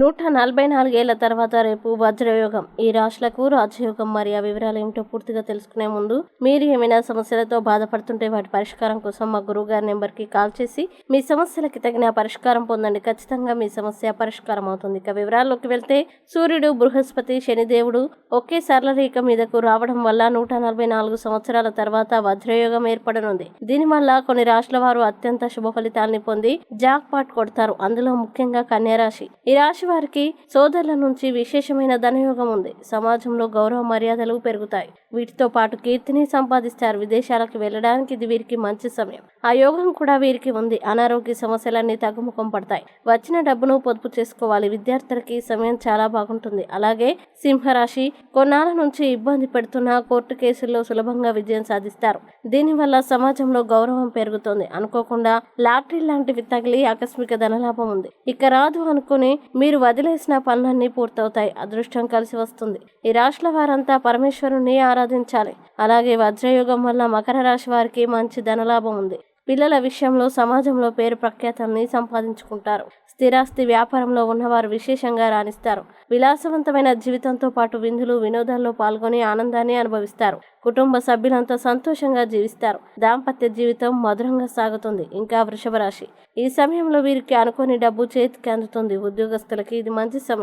నూట నలభై నాలుగేళ్ళ తర్వాత రేపు వజ్రయోగం. ఈ రాశులకు రాజయోగం మరి ఆ వివరాలు ఏమిటో పూర్తిగా తెలుసుకునే ముందు మీరు ఏమైనా సమస్యలతో బాధపడుతుంటే వాటి పరిష్కారం కోసం మా గురువు గారి నెంబర్కి కాల్ చేసి మీ సమస్యలకి తగిన పరిష్కారం పొందండి. ఖచ్చితంగా మీ సమస్య పరిష్కారం అవుతుంది. ఇక వివరాల్లోకి వెళ్తే సూర్యుడు బృహస్పతి శనిదేవుడు ఒకే సరళ రేఖ మీదకు రావడం వల్ల నూట నలభై నాలుగు సంవత్సరాల తర్వాత వజ్రయోగం ఏర్పడనుంది. దీనివల్ల కొన్ని రాశుల వారు అత్యంత శుభ ఫలితాల్ని పొంది జాక్ పాట్ కొడతారు. అందులో ముఖ్యంగా కన్యారాశి. ఈ రాశి వారికి సోదరుల నుంచి విశేషమైన ధనయోగం ఉంది. సమాజంలో గౌరవ మర్యాదలు పెరుగుతాయి. వీటితో పాటు కీర్తిని సంపాదిస్తారు. విదేశాలకు వెళ్ళడానికి ఇది వీరికి మంచి సమయం. ఆ యోగం కూడా వీరికి ఉంది. అనారోగ్య సమస్యలన్నీ తగ్గుముఖం పడతాయి. వచ్చిన డబ్బును పొదుపు చేసుకోవాలి. విద్యార్థులకి ఈ సమయం చాలా బాగుంటుంది. అలాగే సింహరాశి కొన్నాళ్ళ నుంచి ఇబ్బంది పెడుతున్న కోర్టు కేసుల్లో సులభంగా విజయం సాధిస్తారు. దీనివల్ల సమాజంలో గౌరవం పెరుగుతుంది. అనుకోకుండా లాటరీ లాంటివి తగిలి ఆకస్మిక ధనలాభం ఉంది. ఇక రాదు అనుకుని మీరు మీరు వదిలేసిన పనులన్నీ పూర్తవుతాయి. అదృష్టం కలిసి వస్తుంది. ఈ రాశుల వారంతా పరమేశ్వరుని ఆరాధించాలి. అలాగే వజ్రయోగం వల్ల మకర రాశి వారికి మంచి ధనలాభం ఉంది. పిల్లల విషయంలో సమాజంలో పేరు ప్రఖ్యాతల్ని సంపాదించుకుంటారు. స్థిరాస్తి వ్యాపారంలో ఉన్నవారు విశేషంగా రాణిస్తారు. విలాసవంతమైన జీవితంతో పాటు విందులు వినోదాల్లో పాల్గొని ఆనందాన్ని అనుభవిస్తారు. కుటుంబ సభ్యులంతా సంతోషంగా జీవిస్తారు. దాంపత్య జీవితం మధురంగా సాగుతుంది. ఇంకా వృషభ రాశి. ఈ సమయంలో వీరికి అనుకోని డబ్బు చేతికి అందుతుంది. ఉద్యోగస్తులకి ఇది మంచి సమయం.